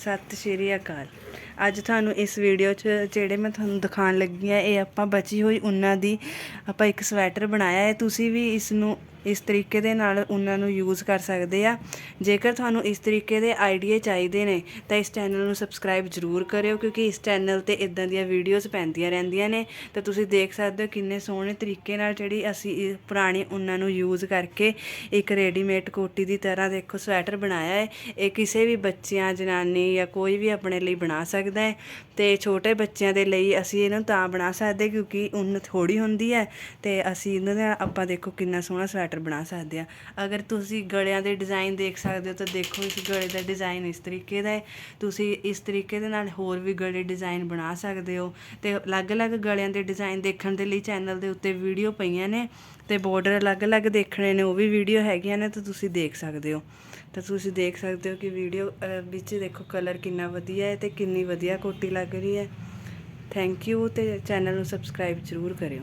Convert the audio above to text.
ਸਤਿ ਸ਼੍ਰੀ ਅਕਾਲ। ਅੱਜ ਤੁਹਾਨੂੰ ਇਸ ਵੀਡੀਓ 'ਚ ਜਿਹੜੇ ਮੈਂ ਤੁਹਾਨੂੰ ਦਿਖਾਉਣ ਲੱਗੀ ਆ ਇਹ ਆਪਾਂ ਬਚੀ ਹੋਈ ਉਹਨਾਂ ਦੀ ਆਪਾਂ ਇੱਕ ਸਵੈਟਰ ਬਣਾਇਆ ਹੈ। ਤੁਸੀਂ ਵੀ ਇਸ ਨੂੰ ਇਸ ਤਰੀਕੇ ਦੇ ਨਾਲ ਉਹਨਾਂ ਨੂੰ ਯੂਜ਼ ਕਰ ਸਕਦੇ ਆ। ਜੇਕਰ ਤੁਹਾਨੂੰ ਇਸ ਤਰੀਕੇ ਦੇ ਆਈਡੀਆ ਚਾਹੀਦੇ ਨੇ, ਤਾਂ ਇਸ ਚੈਨਲ ਨੂੰ ਸਬਸਕ੍ਰਾਈਬ ਜ਼ਰੂਰ ਕਰਿਓ, ਕਿਉਂਕਿ ਇਸ ਚੈਨਲ ਤੇ ਇਦਾਂ ਦੀਆਂ ਵੀਡੀਓਜ਼ ਪੈਂਦੀਆਂ ਰਹਿੰਦੀਆਂ ਨੇ। ਤਾਂ ਤੁਸੀਂ ਦੇਖ ਸਕਦੇ ਹੋ ਕਿੰਨੇ ਸੋਹਣੇ ਤਰੀਕੇ ਨਾਲ ਜਿਹੜੀ ਅਸੀਂ ਇਹ ਪੁਰਾਣੀ ਉਹਨਾਂ ਨੂੰ ਯੂਜ਼ ਕਰਕੇ ਇੱਕ ਰੈਡੀਮੇਡ ਕੋਟੀ ਦੀ ਤਰ੍ਹਾਂ ਦੇਖੋ ਸਵੈਟਰ ਬਣਾਇਆ ਹੈ। ਇਹ ਕਿਸੇ ਵੀ ਬੱਚਿਆਂ, ਜਨਾਨੀ ਜਾਂ ਕੋਈ ਵੀ ਆਪਣੇ ਲਈ ਬਣਾ ਸਕਦਾ ਹੈ। ਤੇ ਛੋਟੇ ਬੱਚਿਆਂ ਦੇ ਲਈ ਅਸੀਂ ਇਹਨੂੰ ਤਾਂ ਬਣਾ ਸਕਦੇ, ਕਿਉਂਕਿ ਉੱਨ ਥੋੜੀ ਹੁੰਦੀ ਹੈ। ਤੇ ਅਸੀਂ ਇਹਨਾਂ ਦਾ ਆਪਾਂ ਦੇਖੋ ਕਿੰਨਾ ਸੋਹਣਾ ਸਵੈਟਰ ਸਵੈਟਰ ਬਣਾ ਸਕਦੇ ਆ। ਅਗਰ ਤੁਸੀਂ ਗਲਿਆਂ ਦੇ ਡਿਜ਼ਾਈਨ ਦੇਖ ਸਕਦੇ ਹੋ ਤਾਂ ਦੇਖੋ ਇਸ ਗਲੇ ਦਾ ਡਿਜ਼ਾਈਨ ਇਸ ਤਰੀਕੇ ਦਾ ਹੈ। ਤੁਸੀਂ ਇਸ ਤਰੀਕੇ ਦੇ ਨਾਲ ਹੋਰ ਵੀ ਗਲੇ ਡਿਜ਼ਾਈਨ ਬਣਾ ਸਕਦੇ ਹੋ ਤੇ ਅਲੱਗ-ਅਲੱਗ ਗਲਿਆਂ ਦੇ ਡਿਜ਼ਾਈਨ ਦੇਖਣ ਦੇ ਲਈ ਚੈਨਲ ਦੇ ਉੱਤੇ ਵੀਡੀਓ ਪਈਆਂ ਨੇ ਤੇ ਬਾਰਡਰ ਅਲੱਗ-ਅਲੱਗ ਦੇਖਣੇ ਨੇ, ਉਹ ਵੀ ਵੀਡੀਓ ਹੈਗੀਆਂ ਨੇ ਤਾਂ ਤੁਸੀਂ ਦੇਖ ਸਕਦੇ ਹੋ। ਤਾਂ ਤੁਸੀਂ ਦੇਖ ਸਕਦੇ ਹੋ ਕਿ ਵੀਡੀਓ ਵਿੱਚ ਦੇਖੋ ਕਲਰ ਕਿੰਨਾ ਵਧੀਆ ਹੈ ਤੇ ਕਿੰਨੀ ਵਧੀਆ ਕੋਟੀ ਲੱਗ ਰਹੀ ਹੈ। ਥੈਂਕ ਯੂ ਤੇ ਚੈਨਲ ਨੂੰ ਸਬਸਕ੍ਰਾਈਬ ਜ਼ਰੂਰ ਕਰਿਓ।